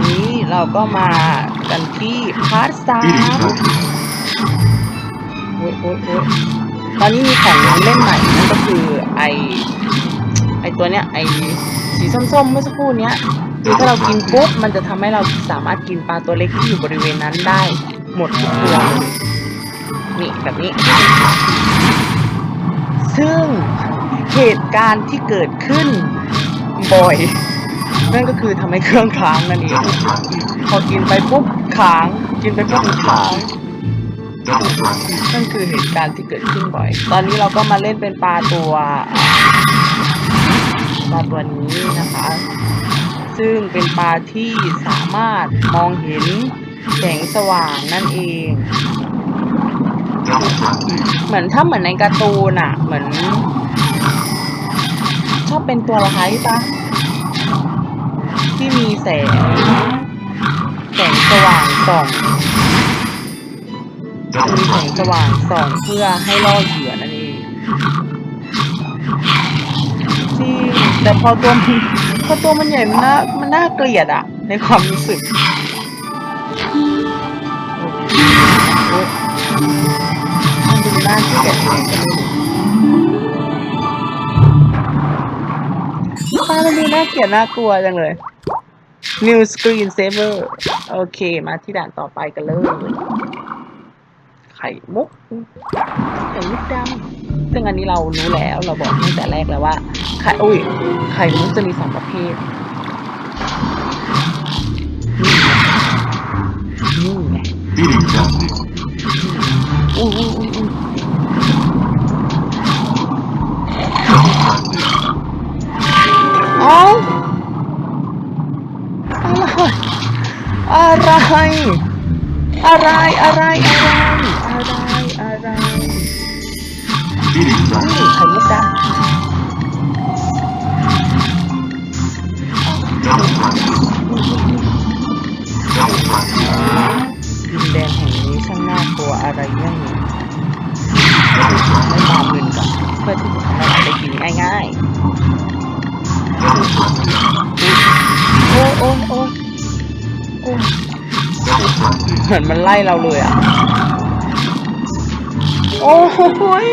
ตอนนี้เราก็มากันที่พาร์ทสามโอ๊ยโอ๊ยโอ๊ยตอนนี้มีของเล่นใหม่นั่นก็คือไอไอตัวเนี้ยไอสีส้มๆเมื่อสักครู่เนี้ยคือถ้าเรากินปุ๊บมันจะทำให้เราสามารถกินปลาตัวเล็กที่อยู่บริเวณนั้นได้หมดทุกตัวนี่แบบนี้ ซึ่งเหตุการณ์ที่เกิดขึ้นบ่อย นั่นก็คือทำให้เครื่องค้างนั่นเองพอกินไปปุ๊บค้าง กินไปปุ๊บค้างนั่นคือเหตุการณ์ที่เกิดขึ้นบ่อย ตอนนี้เราก็มาเล่นเป็นปลาตัวปลาตัวนี้นะคะ ซึ่งเป็นปลาที่สามารถมองเห็นแสงสว่างนั่นเอง เหมือนถ้าเหมือนในการ์ตูนอะเหมือนชอบเป็นตัวร้ายปะ มีแสง แสงสว่างส่องมีแสงสว่างส่องเพื่อให้ล่อเหยื่อนั่นเองจริงแต่พอตัวมันพอตัวมันใหญ่มันน่ามันน่าเกลียดอะในความรู้สึกมันดูน่าเกลียดยังไงก็ไม่รู้ปลามันดูน่าเกลียดน่ากลัวจังเลย New Screen Saver โอเค มาที่ด่านต่อไปกันเลย ไข่มุก ไข่มุกดำซึ่งอันนี้เรารู้แล้วเราบอกตั้งแต่แรกแล้วว่า ไข่อุ้ย ไข่มุกจะมีสองประเภทนี่ไง Feeding frenzy. อุ้ยอุ้ยอุ้ยอุ้ย Double frenzy. เอ้า อะไร อะไรอะไรอะไรอะไรอะไรนี่ frenzy. ไข่มุกดำดินแดนแห่งนี้ช่างน่ากลัวอะไรเรื่องนี้ เหมือนมันไล่เราเลยอะ โอ้ย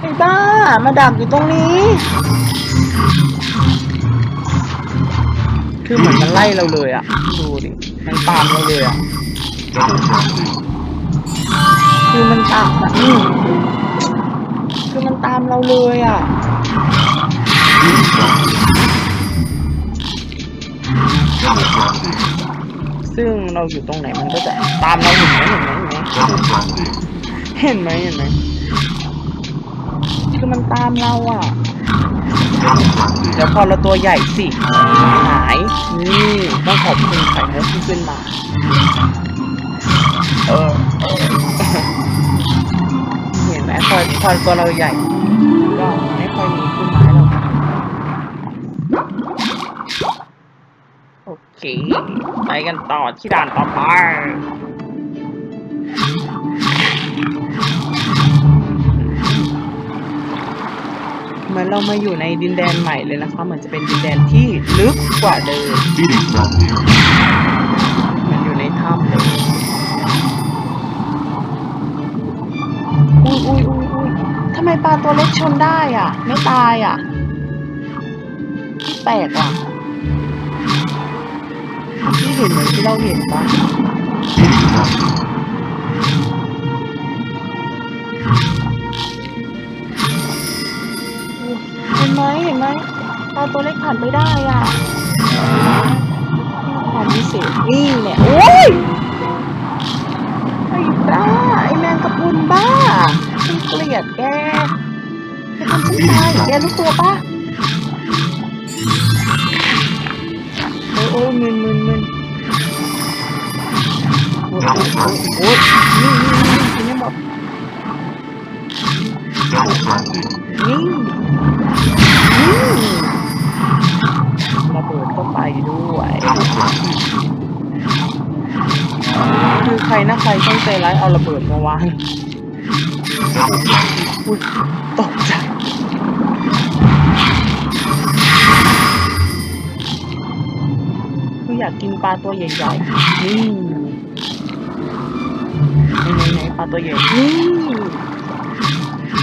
ไอ้บ้า มาดักอยู่ตรงนี้ คือเหมือนมันไล่เราเลยอะ ดูดิ มันตามเราเลยอะ Double frenzy. คือมันตามอะอืมคือมันตามเราเลยอะ ซึ่งเราอยู่ตรงไหนมันก็จะตามเราเห็นไหมเห็นไหมเห็นไหมเห็นไหมเห็นไหมคือมันตามเราอะ Double frenzy. เดี๋ยวพอเราตัวใหญ่สิหายนี่ต้องขอบคุณไข่มุกที่ขึ้นมาเออเห็นไหมพอพอตัวเราใหญ่ เคไปกันต่อที่ด่านต่อไปเหมือนเรามาอยู่ในดินแดนใหม่เลยนะคะ เหมือนจะเป็นดินแดนที่ลึกกว่าเดิม Feeding frenzy. เหมือนอยู่ในถ้ำเลยอุ้ยอุ้ยอุ้ยอุ้ยทำไมปลาตัวเล็กชนได้อะ ไม่ตายอะแปลกว่ะ ที่เห็นเหมือนที่เราเห็นปะเห็นไหมเห็นไหมปลาตัวเล็กผ่านไปได้อะควานไมพิเศษนี่เนี่ยโอ้ยไอ้บ้าไอ้แมงกะพรุนบ้าฉันเกลียดแกแกทำฉันตายแกรู้ตัวปะ โอ้ยโอ้มึนมึนมึนโอ้ยโอ้โอ้ยนี่นี่นี่นให้หมด Double frenzy. นี่นี่ระเบิดก็ไปด้วยคือใครนะใครต้องใจร้ายเอาระเบิดมาวางอุ๊ยตกใจ ออยากกินปลาตัวใหญ่ๆนี่ไหนไหนๆๆปลาตัวใหญ่นี่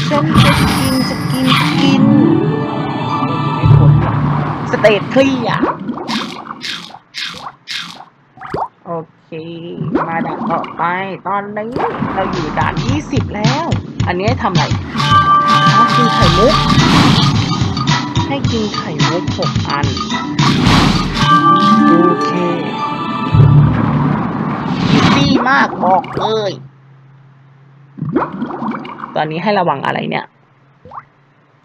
ฉันจะกินจะกินกินไม่พ้นหรอกสเตทเคลียร์โอเค มาด่านต่อไป ตอนนี้เราอยู่ด่านยี่สิบแล้ว อันนี้ให้ทำอะไรอ๋อกินไข่มุก ให้กินไข่มุกหกอัน โอเคอีซี่มากบอกเลยตอนนี้ให้ระวังอะไรเนี่ย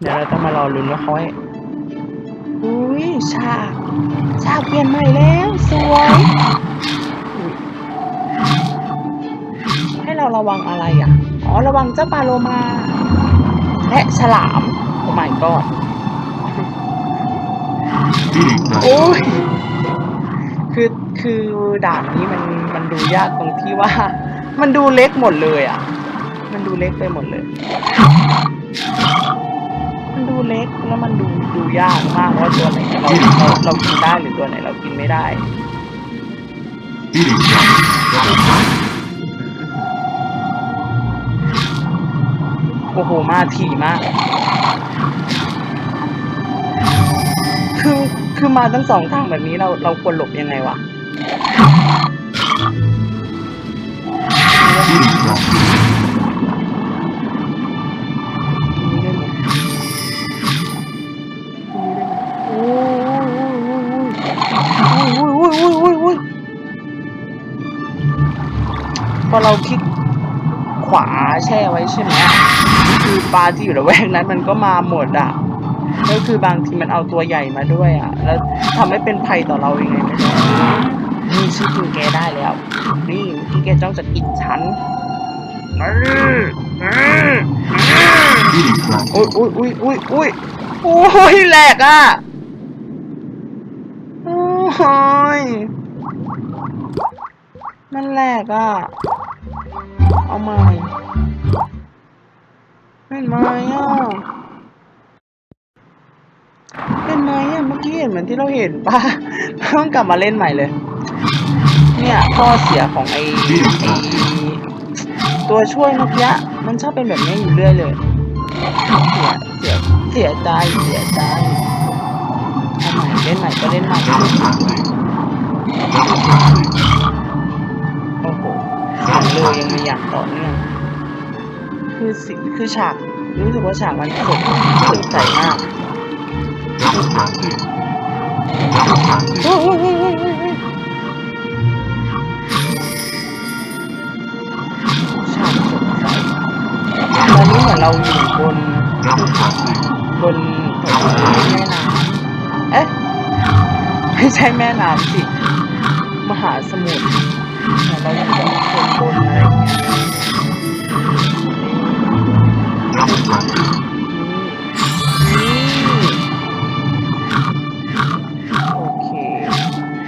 เดี๋ยวเราต้องมารอลุ้นว่าเขาให้อุ้ยฉากฉากเปลี่ยนใหม่แล้วสวยอุ๊ยให้เราระวังอะไรอะ อ๋อ ระวังเจ้าปลาโลมา และฉลามโอ้ my god ที่หนึ่ง โอ้ยคือคือด่านนี้มันมันดูยากตรงที่ว่า มันดูเล็กหมดเลยอะ มันดูเล็กไปหมดเลย มันดูเล็กแล้วมันดูดูยากมากว่าตัวไหนเราเราเรากินได้หรือตัวไหนเรากินไม่ได้โอ้โหมาถี่มาก คือคือมาทั้งสองทางแบบนี้เราเราควรหลบยังไงวะโอ้โอ้ยโอ้ยโอ้ยโอ้ยโอ้ยโอ้ยพอเราคลิกขวาแช่ไว้ใช่ไหมคือปลาที่อยู่ระแวกนั้นมันก็มาหมดอะ แล้วคือบางทีมันเอาตัวใหญ่มาด้วยอะ แล้วทำให้เป็นภัยต่อเรายังไงไม่รู้นี่ชื่อกินแกได้แล้ว นี่เมื่อกี้แกจ้องจะกินฉันอื้ออื้ออื้อที่หนึ่งครับอุ้ยอุ้ยอุ้ยอุ้ยอุ้ยโอ้ยแหลกอะโอ้ยมันแหลกอะ เอาใหม่เป็นไหมอะ เป็นไหมอะเมื่อกี้เห็นเหมือนที่เราเห็นปะต้องกลับมาเล่นใหม่เลย เนี่ยข้อเสียของไอ้ไอตัวช่วยเมื่อกี้มันชอบเป็นแบบนี้อยู่เรื่อยเลยเสียเสียเสียใจเสียใจเอาใหม่เล่นใหม่ก็เล่นใหม่โอ้โหเสียงเลยยังมีอย่างต่อเนื่องคือสิคือฉากรู้สึกว่าฉากมันสดสนใจมาก ตอนนี้เหมือนเราอยู่บนที่หนึ่งครับนแม่น้ำเอ๊ะไม่ใช่แม่น้ำสิมหาสมุทรเนี่ยเราอยู่บบบนบนอะไรอย่างเงี้ย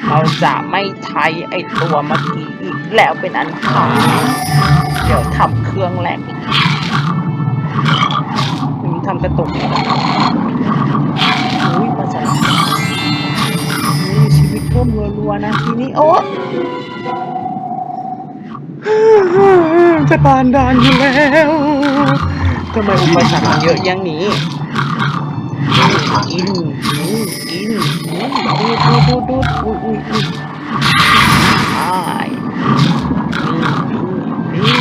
เราจะไม่ใช้ไอตัวเมื่อกี้อีกแล้วเป็นอันขาดเดี๋ยวทำเครื่องแรกมันทำกระตุกอุ้ยปลาฉลามนี่ชีวิตเพิ่มรัวๆนะทีนี้โอ้จะปานดานอยู่แล้วทำไมอุปสรรคมันเยอะอย่างนี้ อิน ดูดูดูดูอุ้ยอุ้ยอุ้ยใช่นี่นี่นี่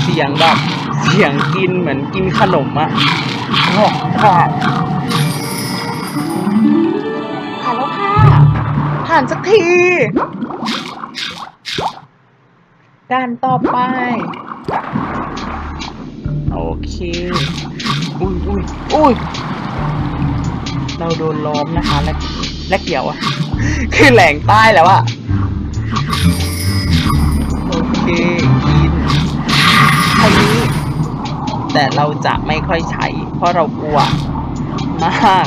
เสียงแบบเสียงกินเหมือนกินขนมอะหอกผ่านผ่านแล้วค่ะ ผ่านสักที ด้านต่อไป โอเค อุ้ยอุ้ยอุ้ย เราโดนล้อมนะคะและและเกี่ยวอะคือแหล่งใต้แล้วอะโอเคกินทีนี้ แต่เราจะไม่ค่อยใช้ เพราะเรากลัวมาก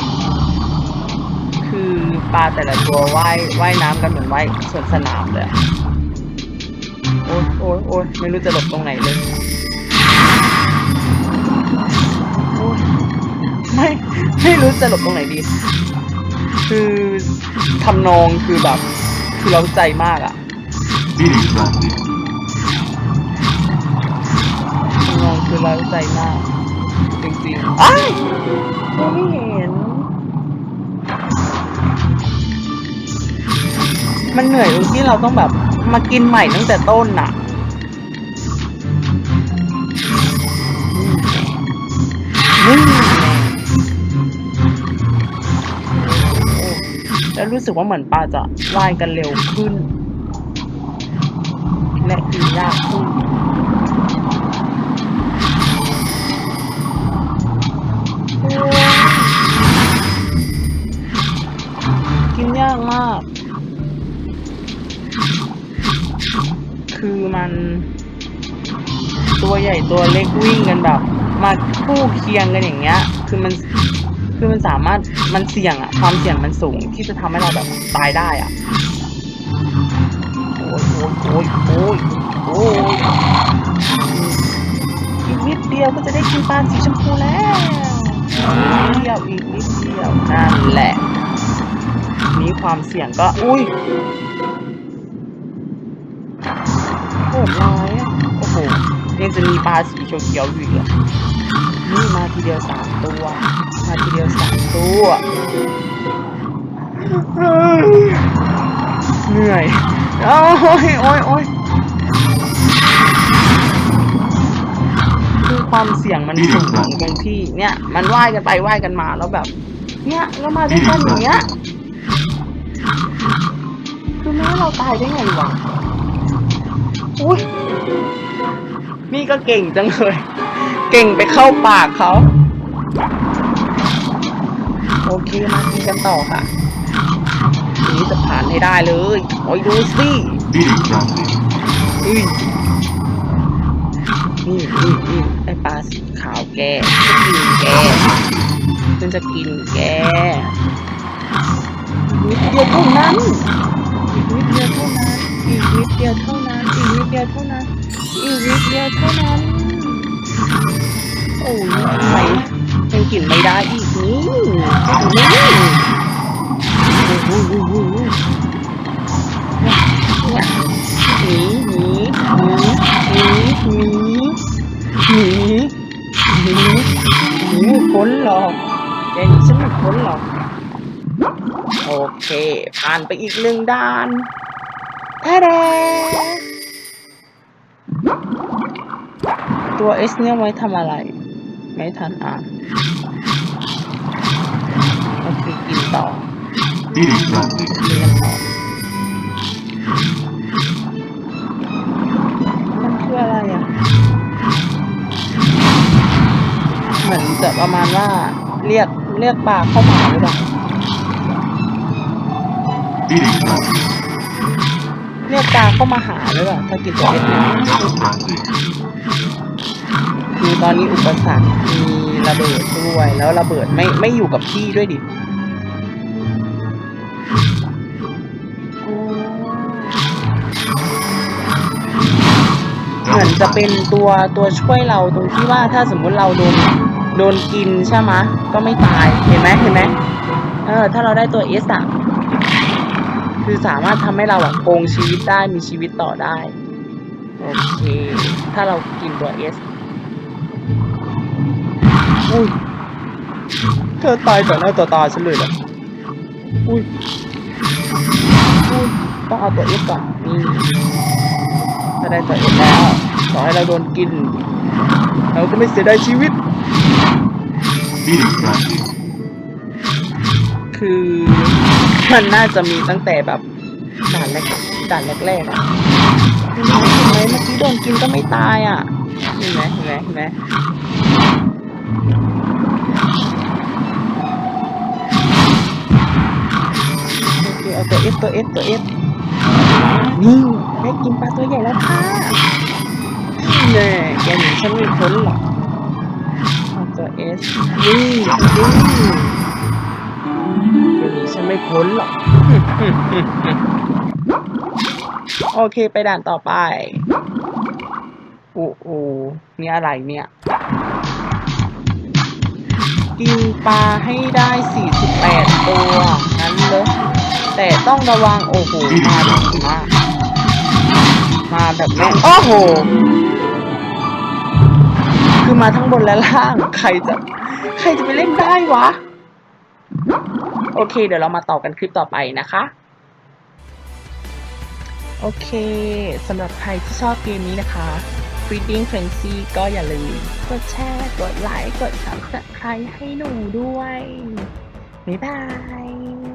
คือปลาแต่ละตัวว่ายว่ายน้ำกันเหมือนว่ายสวนสนามเลยอะโอ้ยโอ้ยโอ้ยไม่รู้จะหลบตรงไหนเลย ไม่ไม่รู้จะหลบตรงไหนดี คือทำนองคือแบบ คือเราใจมากอะ Meeting granted. ทำนองคือเราใจมาก จริงๆอ้ายไม่เห็น มันเหนื่อยตรงที่เราต้องแบบมากินใหม่ตั้งแต่ต้นน่ะนี่แแล้วรู้สึกว่าเหมือนปลาจะว่ายกันเร็วขึ้น และกินยากขึ้นกินยากมาก คือมัน ตัวใหญ่ตัวเล็กวิ่งกันแบบ มาคู่เคียงกันอย่างเงี้ย คือมัน คือมันสามารถมันเสี่ยงอะความเสี่ยงมันสูงที่จะทำให้เราแบบตายได้อะโอ้ยโอ้ยโอ้ยโอ้ยอีกนิดเดียวก็จะได้กินปลาสีชมพูแล้วอีกนิดเดียวอีกนิดเดียวนั่นแหละนี้ความเสี่ยงก็อุ้ยโหดร้ายอะโอ้โหยังจะมีปลาสีเขียวๆอยู่อีกเหรอ นี่มาทีเดียวสามตัว มาทีเดียวสามตัว เหนื่อย โอ้ยโอ้ยโอ้ยคือความเสี่ยงมันสูงตรงที่เนี่ย มันว่ายกันไปว่ายกันมาแล้วแบบ เนี่ยแล้วมาด้วยกันอย่างเงี้ย คือไม่เราตายได้ไงวะอุ้ย นี่ก็เก่งจังเลย เก่งไปเข้าปากเขา โอเค มากินกันต่อค่ะทีนี้จะผ่านให้ได้เลย โอ้ยดูสิ Meeting granted. อุ้ยนี่นี่นี่ไอปลาสีขาวแกจะกินแกมันจะกินแกนิดเดียวเท่านั้นอีกนิดเดียวเท่านั้นอีกนิดเดียวเท่านั้นอีกนิดเดียวเท่านั้น อีกนิดเดียวเท่านั้น โอ้ยไปยังกินไม่ได้อีกนี่นี่หนีหนีหนีหนีหนีหนีหนีพ้นหรอกแกนี้ฉันไม่พ้นหรอกโอเค ผ่านไปอีกหนึ่งด่านแท้ ตัว S เนี่ยไว้ทำอะไร ไม่ทันอ่านโอเคกินต่อเรียนต่อมันคืออะไรอะ เหมือนจะประมาณว่าเรียกเรียกปลาเข้ามาหรือเปล่า เรียกปลาเข้ามาหาหรือเปล่าถ้ากินตัวเองคือตอนนี้อุปสรรคมีระเบิดด้วย แล้วระเบิดไม่ไม่อยู่กับที่ด้วยดิเหมือนจะเป็นตัวตัวช่วยเราตรงที่ว่าถ้าสมมุติเราโดนโดนกินใช่ไหมก็ไม่ตายเห็นไหมเห็นไหมเออถ้าเราได้ตัวเอสอะ คือสามารถทำให้เราอะโกงชีวิตได้มีชีวิตต่อได้ โอเค ถ้าเรากินตัวเอสอุ้ยเธอตายต่อหน้าต่อตาฉันเลยเหรออุ้ยอุ้ยต้องเอาตัวเอฟก่อนนี่ถ้าได้ตัวเอฟแล้วต่อให้เราโดนกิน เราก็ไม่เสียดายชีวิต Meeting granted. คือ มันน่าจะมีตั้งแต่แบบด่านแรกด่านแรกๆอะเห็นไหมเห็นไหมเมื่อกี้โดนกินก็ไม่ตายอะเห็นไหมเห็นไหมเห็นไหมโอเคเอาตัวเอฟตัวเอฟตัวเอฟนี่ได้กินปลาตัวใหญ่แล้วค่ะนี่แน่แกหนีฉันไม่พ้นหรอกเอาตัวเอสนี่นี่ เดี๋ยวนี้ฉันไม่พ้นหรอกโอเคไปด่านต่อไปโอ้โหนี่อะไรเนี่ย กินปลาให้ได้ 48 ตัว นั้นเลยแต่ต้องระวังโอ้โหมาแบบมามาแบบแม่โอ้โห คือมาทั้งบนและล่าง ใครจะ ใครจะไปเล่นได้วะ โอเค เดี๋ยวเรามาต่อกันคลิปต่อไปนะคะ โอเคสำหรับใครที่ชอบเกมนี้นะคะ Feeding Frenzy ก็อย่าลืมกดแชร์ กดไลค์ กด subscribe ให้หนูด้วย บ๊ายบาย